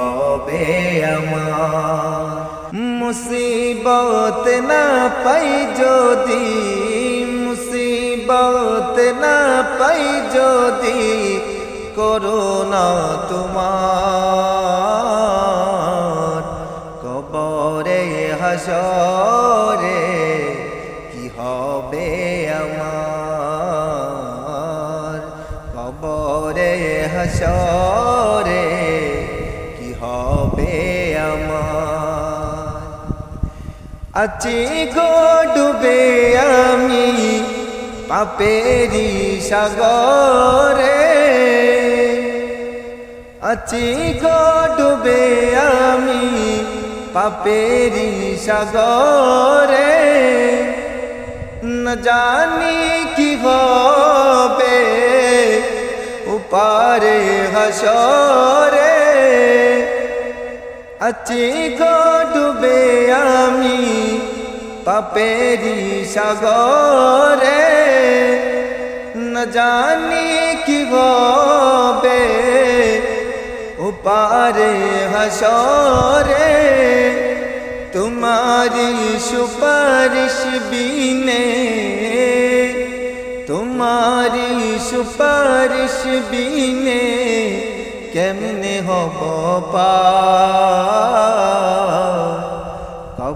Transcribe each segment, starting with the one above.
হবে আমার। মুসিবত না পাই যদি, মুসিবত না পাই যদি করোনা তোমার। কবরে হাসরে কি হবে আমার? কবরে হাসরে আছি গো ডুবে আমি পাপেরি সাগরে। আছি গো ডুবে আমি পাপেরি সাগরে। ন জানি কি হবে উপারে হাসরে। আছি গো ডুবে পাপেরি সাগরে ন জানি কি হবে। উপারে হাসরে তোমারি সুপারিশ বিনে, তোমারি সুপারিশ বিনে কেমনে হব পা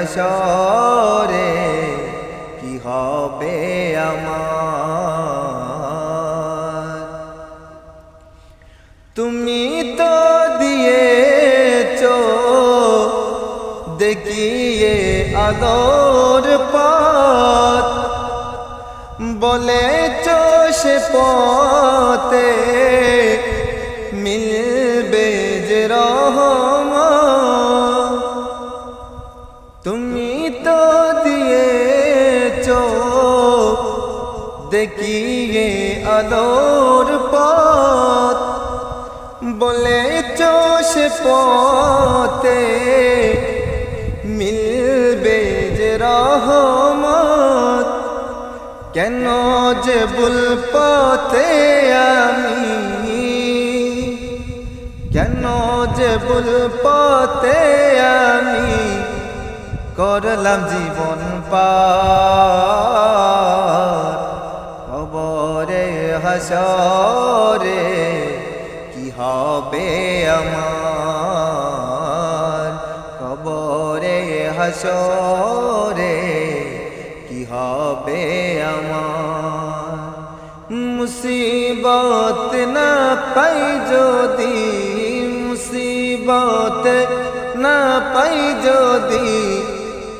হাসরে কি হবে আমার? তুমি তো দিয়েছ দেখিয়ে আদর পথ বলেছ সে পথে তুমি তো দিয়েছ দেখিয়ে আলোর পথ। বলেছ সে পথে মিলবে যে রহমত। কেন যে ভুল পথে আমি? কেন যে ভুল পথে আমি? করলাম জীবন পার। কবরে, হাসরে কি হবে আমার? কবরে, হাসরে কি হবে আমার? মুসিবত না পাই যদি, মুসিবত না পাই যদি